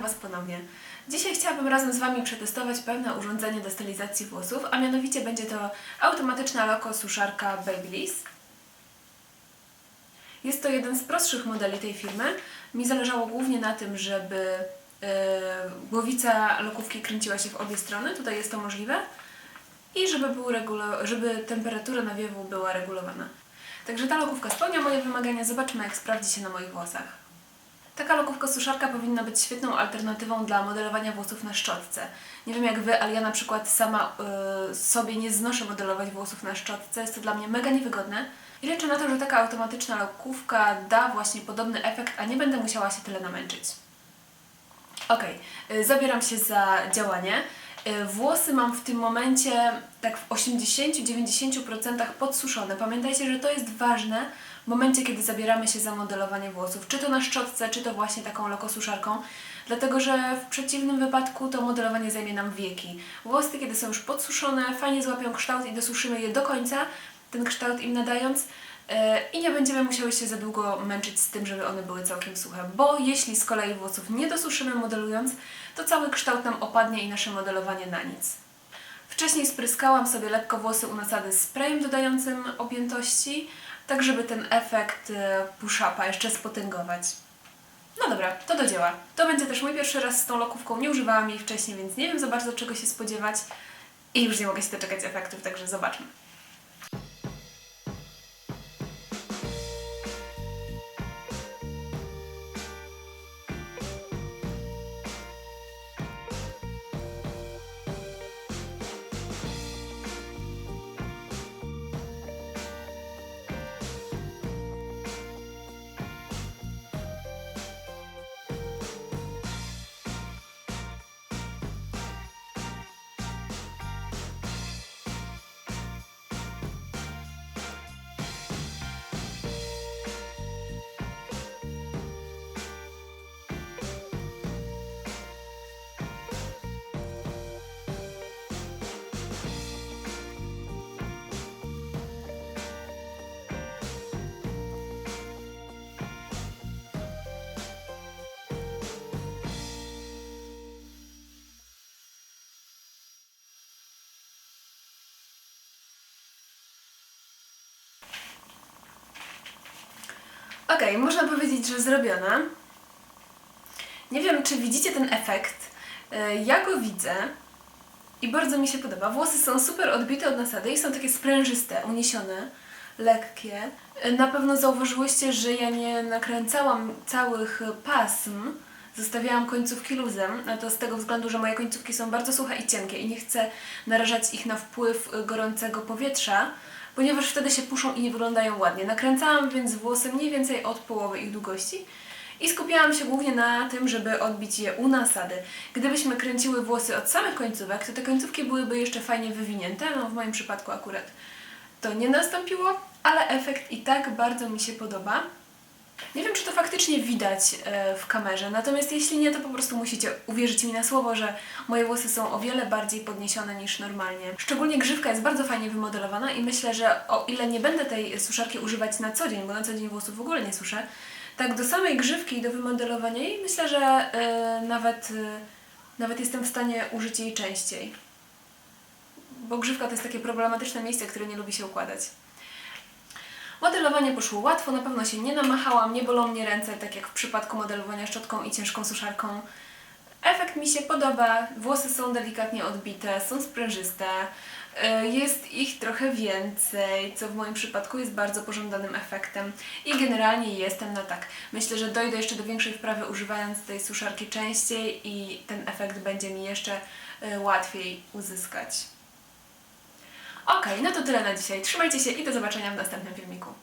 Was ponownie. Dzisiaj chciałabym razem z Wami przetestować pewne urządzenie do stylizacji włosów, a mianowicie będzie to automatyczna loko suszarka Babyliss. Jest to jeden z prostszych modeli tej firmy. Mi zależało głównie na tym, żeby e, głowica lokówki kręciła się w obie strony, tutaj jest to możliwe, i żeby, był żeby temperatura nawiewu była regulowana. Także ta lokówka spełnia moje wymagania, zobaczmy jak sprawdzi się na moich włosach. Taka lokówka suszarka powinna być świetną alternatywą dla modelowania włosów na szczotce. Nie wiem jak Wy, ale ja na przykład sama y, sobie nie znoszę modelować włosów na szczotce. Jest to dla mnie mega niewygodne. I liczę na to, że taka automatyczna lokówka da właśnie podobny efekt, a nie będę musiała się tyle namęczyć. Ok, zabieram się za działanie. Y, Włosy mam w tym momencie tak w 80-90% podsuszone. Pamiętajcie, że to jest ważne momencie, kiedy zabieramy się za modelowanie włosów. Czy to na szczotce, czy to właśnie taką lokosuszarką. Dlatego, że w przeciwnym wypadku to modelowanie zajmie nam wieki. Włosy, kiedy są już podsuszone, fajnie złapią kształt i dosuszymy je do końca, ten kształt im nadając. E, i nie będziemy musiały się za długo męczyć z tym, żeby one były całkiem suche, bo jeśli z kolei włosów nie dosuszymy modelując, to cały kształt nam opadnie i nasze modelowanie na nic. Wcześniej spryskałam sobie lekko włosy u nasady sprayem dodającym objętości, tak żeby ten efekt e, push-upa jeszcze spotęgować. No dobra, to do dzieła. To będzie też mój pierwszy raz z tą lokówką, nie używałam jej wcześniej, więc nie wiem za bardzo czego się spodziewać i już nie mogę się doczekać efektów, także zobaczmy. Okej, można powiedzieć, że zrobiona. Nie wiem, czy widzicie ten efekt. E, Ja go widzę i bardzo mi się podoba. Włosy są super odbite od nasady i są takie sprężyste, uniesione, lekkie. E, Na pewno zauważyłyście, że ja nie nakręcałam całych pasm, zostawiałam końcówki luzem, a to z tego względu, że moje końcówki są bardzo suche i cienkie i nie chcę narażać ich na wpływ gorącego powietrza, ponieważ wtedy się puszą i nie wyglądają ładnie. Nakręcałam więc włosy mniej więcej od połowy ich długości i skupiałam się głównie na tym, żeby odbić je u nasady. Gdybyśmy kręciły włosy od samych końcówek, to te końcówki byłyby jeszcze fajnie wywinięte, no w moim przypadku akurat to nie nastąpiło, ale efekt i tak bardzo mi się podoba. Nie wiem, czy to faktycznie widać e, w kamerze, natomiast jeśli nie, to po prostu musicie uwierzyć mi na słowo, że moje włosy są o wiele bardziej podniesione niż normalnie. Szczególnie grzywka jest bardzo fajnie wymodelowana i myślę, że o ile nie będę tej suszarki używać na co dzień, bo na co dzień włosów w ogóle nie suszę, tak do samej grzywki i do wymodelowania jej myślę, że e, nawet, e, nawet jestem w stanie użyć jej częściej. Bo grzywka to jest takie problematyczne miejsce, które nie lubi się układać. Modelowanie poszło łatwo, na pewno się nie namachałam, nie bolą mnie ręce, tak jak w przypadku modelowania szczotką i ciężką suszarką. Efekt mi się podoba, włosy są delikatnie odbite, są sprężyste, y, jest ich trochę więcej, co w moim przypadku jest bardzo pożądanym efektem i generalnie jestem na tak. Myślę, że dojdę jeszcze do większej wprawy używając tej suszarki częściej i ten efekt będzie mi jeszcze y, łatwiej uzyskać. Okej, no to tyle na dzisiaj. Trzymajcie się i do zobaczenia w następnym filmiku.